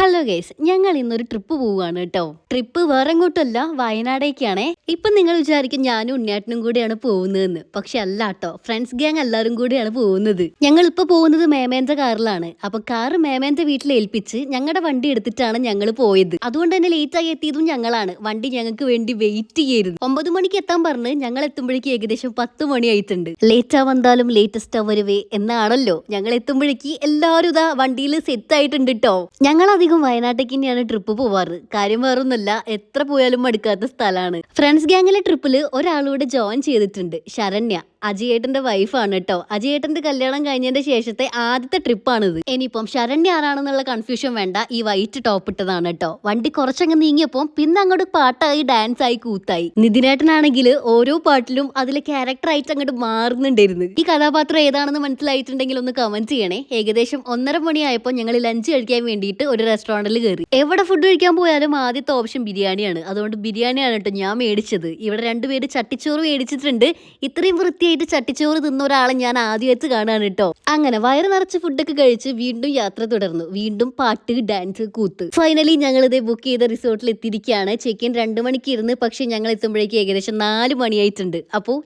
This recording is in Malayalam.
ഹലോ ഗേസ് ഞങ്ങൾ ഇന്നൊരു ട്രിപ്പ് പോവുകയാണ് കേട്ടോ. ട്രിപ്പ് വേറെ എങ്ങോട്ടല്ല വയനാടേക്കാണേ. ഇപ്പൊ നിങ്ങൾ വിചാരിക്കും ഞാനും ഉണ്ണിയാട്ടനും കൂടിയാണ് പോകുന്നതെന്ന്. പക്ഷെ അല്ല കേട്ടോ. ഫ്രണ്ട്സ് ഗ്യാങ് എല്ലാവരും കൂടിയാണ് പോകുന്നത്. ഞങ്ങൾ ഇപ്പൊ പോകുന്നത് മേമേന്റെ കാറിലാണ്. അപ്പൊ കാറ് മേമേന്റെ വീട്ടിൽ ഏൽപ്പിച്ച് ഞങ്ങളുടെ വണ്ടി എടുത്തിട്ടാണ് ഞങ്ങൾ പോയത്. അതുകൊണ്ട് തന്നെ ലേറ്റ് ആയി എത്തിയതും ഞങ്ങളാണ്. വണ്ടി ഞങ്ങൾക്ക് വേണ്ടി വെയിറ്റ് ചെയ്യരുത്. ഒമ്പത് മണിക്ക് എത്താൻ പറഞ്ഞ് ഞങ്ങൾ എത്തുമ്പോഴേക്ക് ഏകദേശം പത്ത് മണി ആയിട്ടുണ്ട് ലേറ്റ് ആവന്താലും ലേറ്റസ്റ്റ് ആവരുവേ എന്നാണല്ലോ. ഞങ്ങൾ എത്തുമ്പോഴേക്ക് എല്ലാവരും ഇതാ വണ്ടിയിൽ സെറ്റ് ആയിട്ടുണ്ട് കേട്ടോ. ഞങ്ങൾ അധികം വയനാട്ടേക്ക് തന്നെയാണ് ട്രിപ്പ് പോവാറ്. കാര്യം വേറൊന്നുമല്ല എത്ര പോയാലും മടുക്കാത്ത സ്ഥലമാണ്. ഫ്രണ്ട്സ് ഗ്യാങ്ങിലെ ട്രിപ്പിൽ ഒരാളൂടെ ജോയിൻ ചെയ്തിട്ടുണ്ട് ശരണ്യ. അജിയേട്ടന്റെ വൈഫാണ് കേട്ടോ അജിയേട്ടന്റെ കല്യാണം കഴിഞ്ഞതിന്റെ ശേഷത്തെ ആദ്യത്തെ ട്രിപ്പാണിത് ഇനിയിപ്പം ശരണ്യ ആരാണെന്നുള്ള കൺഫ്യൂഷൻ വേണ്ട. ഈ വൈറ്റ് ടോപ്പ് ഇട്ടതാണ് കേട്ടോ വണ്ടി കുറച്ചങ്ങ് നീങ്ങിയപ്പോ പിന്നെ അങ്ങോട്ട് പാട്ടായി ഡാൻസ് ആയി കൂത്തായി. നിതിനേട്ടനാണെങ്കിൽ ഓരോ പാട്ടിലും അതിലെ ക്യാരക്ടർ ആയിട്ട് അങ്ങോട്ട് മാറുന്നുണ്ടായിരുന്നു. ഈ കഥാപാത്രം ഏതാണെന്ന് മനസ്സിലായിട്ടുണ്ടെങ്കിൽ ഒന്ന് കമന്റ് ചെയ്യണേ. ഏകദേശം ഒന്നര മണിയായപ്പോൾ ഞങ്ങൾ ലഞ്ച് കഴിക്കാൻ വേണ്ടിയിട്ട് ഒരു റെസ്റ്റോറന്റിൽ കയറി. എവിടെ ഫുഡ് കഴിക്കാൻ പോയാലും ആദ്യത്തെ ഓപ്ഷൻ ബിരിയാണിയാണ്. അതുകൊണ്ട് ബിരിയാണിയാണ് കേട്ടോ ഞാൻ മേടിച്ചത്. ഇവിടെ രണ്ടുപേര് ചട്ടിച്ചോറ് മേടിച്ചിട്ടുണ്ട്. ഇത്രയും വൃത്തിയായിട്ട് ചട്ടിച്ചോറ് തിന്ന ഒരാളെ ഞാൻ ആദ്യമായിട്ട് കാണാണ് കേട്ടോ. അങ്ങനെ വയറ് നിറച്ച് ഫുഡൊക്കെ കഴിച്ച് വീണ്ടും യാത്ര തുടർന്നു. വീണ്ടും പാട്ട് ഡാൻസ് കൂത്ത്. ഫൈനലി ഞങ്ങൾ ഇത് ബുക്ക് ചെയ്ത റിസോർട്ടിൽ എത്തിയിരിക്കുകയാണ്. ചെക്ക് ഇൻ രണ്ട് മണിക്ക് ഇരുന്ന് പക്ഷെ ഞങ്ങൾ എത്തുമ്പോഴേക്ക് ഏകദേശം നാല് മണിയായിട്ടുണ്ട്. അപ്പോൾ